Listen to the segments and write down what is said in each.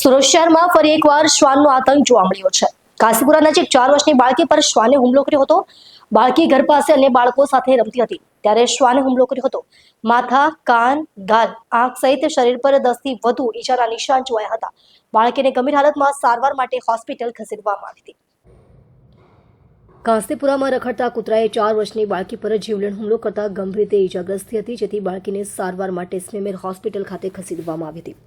સુરત શહેરમાં ફરી એકવાર શ્વાનનો આતંક જોવા મળ્યો છે. કાશીપુરા નજીક ચાર વર્ષની બાળકી પર શ્વાને હુમલો કર્યો હતો. બાળકી ઘર પાસે અન્ય બાળકો સાથે રમતી હતી. ત્યારે શ્વાને હુમલો કર્યો હતો. માથા, કાન, ગાલ, આંખ સહિત શરીર પર દસથી વધુ ઈજાના નિશાન જોવાયા હતા. બાળકીને ગંભીર હાલતમાં સારવાર માટે હોસ્પિટલ ખસેડવામાં આવી હતી. કાંસીપુરામાં રખડતા કૂતરાએ ચાર વર્ષની બાળકી પર જીવલેણ હુમલો કરતા ગંભીર રીતે ઈજાગ્રસ્ત હતી, જેથી બાળકીને સારવાર માટે સ્નેમેર હોસ્પિટલ ખાતે ખસેડવામાં આવી હતી.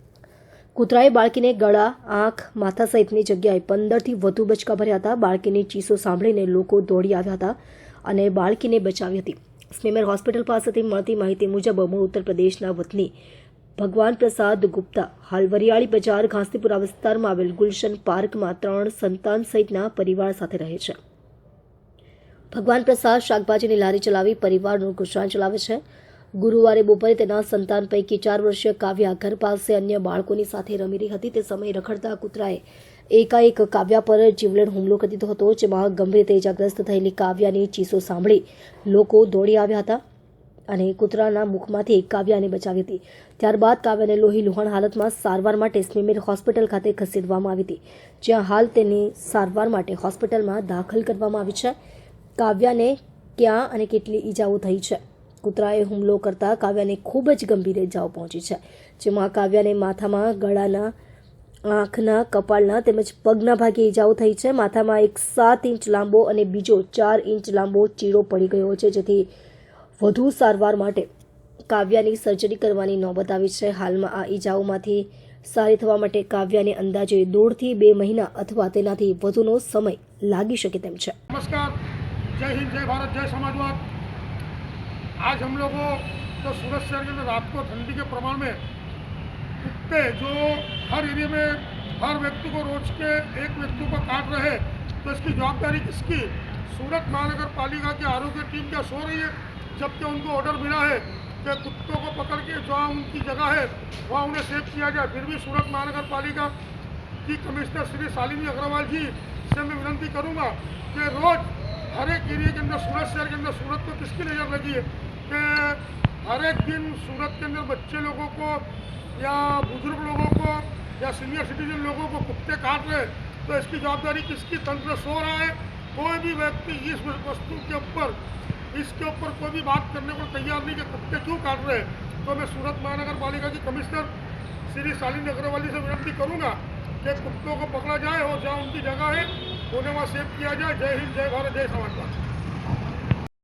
કૂતરાએ બાળકીને ગળા, આંખ, માથા સહિતની જગ્યાએ પંદરથી વધુ બચકા ભર્યા હતા. બાળકીની ચીસો સાંભળીને લોકો દોડી આવ્યા હતા અને બાળકીને બચાવી હતી. સ્નેમેર હોસ્પિટલ પાસેથી મળતી માહિતી મુજબ મૂળ ઉત્તર પ્રદેશના વતની ભગવાન પ્રસાદ ગુપ્તા હાલ વરિયાળી બજાર ઘાંસીપુરા વિસ્તારમાં આવેલ ગુલશન પાર્કમાં ત્રણ સંતાન સહિતના પરિવાર સાથે રહે છે. ભગવાન પ્રસાદ શાકભાજીની લારી ચલાવી પરિવારનું ગુજરાન ચલાવે છે. ગુરુવારે બપોરે તેના સંતાન પૈકી ચાર વર્ષીય કાવ્યા ઘર પાસે અન્ય બાળકોની સાથે રમી રહી હતી. તે સમયે રખડતા કૂતરાએ એકાએક કાવ્યા પર જીવલેણ હુમલો કરી દીધો હતો, જેમાં ગંભીર રીતે ઇજાગ્રસ્ત થયેલી કાવ્યાની ચીસો સાંભળી લોકો દોડી આવ્યા હતા અને કૂતરાના મુખમાંથી કાવ્યાને બચાવી હતી. ત્યારબાદ કાવ્યાને લોહી લુહાણ હાલતમાં સારવાર માટે સ્મીમીર હોસ્પિટલ ખાતે ખસેડવામાં આવી હતી, જ્યાં હાલ તેની સારવાર માટે હોસ્પિટલમાં દાખલ કરવામાં આવી છે. કાવ્યાને ક્યાં અને કેટલી ઈજાઓ થઈ છે? કૂતરાએ હુમલો કરતાં કાવ્યાને ખૂબ જ ગંભીર ઇજાઓ પહોંચી છે, જેમાં કાવ્યાને માથામાં ગળાના, આંખના કપાળના તેમજ પગના ભાગે ઇજાઓ થઈ છે. માથામાં એક સાત ઇંચ લાંબો અને બીજો ચાર ઇંચ લાંબો ચીરો પડી ગયો છે, જેથી વધુ સારવાર માટે કાવ્યાની સર્જરી કરવાની નોબત આવી છે. હાલમાં આ ઇજાઓમાંથી સારી થવા માટે કાવ્યાને અંદાજે દોઢથી બે મહિના અથવા તેનાથી વધુનો સમય લાગી શકે તેમ છે. નમસ્કાર. જય હિન્દ, જય ભારત, જય સમાજવાદ. आज हम लोगों तो सूरत शहर के अंदर रात को ठंडी के प्रमाण में कुत्ते जो हर एरिया में हर व्यक्ति को रोज के एक व्यक्ति को काट रहे तो इसकी जवाबदारी किसकी? सूरत महानगर पालिका की आरोग्य टीम क्या सो रही है? जबकि उनको ऑर्डर मिला है कि कुत्तों को पकड़ के जहाँ उनकी जगह है, वहाँ उन्हें सेव किया जाए, फिर भी सूरत महानगर पालिका की कमिश्नर श्री शालिनी अग्रवाल जी से मैं विनती करूँगा कि रोज हर एक एरिया के अंदर, सूरत शहर के अंदर सूरत को किसकी नज़र लगी है? कि हर एक दिन सूरत के अंदर बच्चे लोगों को, या बुज़ुर्ग लोगों को, या सीनियर सिटीजन लोगों को कुत्ते काट रहे तो इसकी जवाबदारी किसकी? तंत्र सो रहा है कोई भी व्यक्ति इस वस्तु के ऊपर, इसके ऊपर कोई भी बात करने को तैयार नहीं कि कुत्ते क्यों काट रहे तो मैं सूरत महानगर पालिका की कमिश्नर श्री शालिनी अग्रवाल से विनती करूँगा कि कुत्तों को पकड़ा जाए और जहाँ उनकी जगह है, उन्हें वहाँ सेव किया जाए। जय हिंद, जय भारत, जय समाजवाद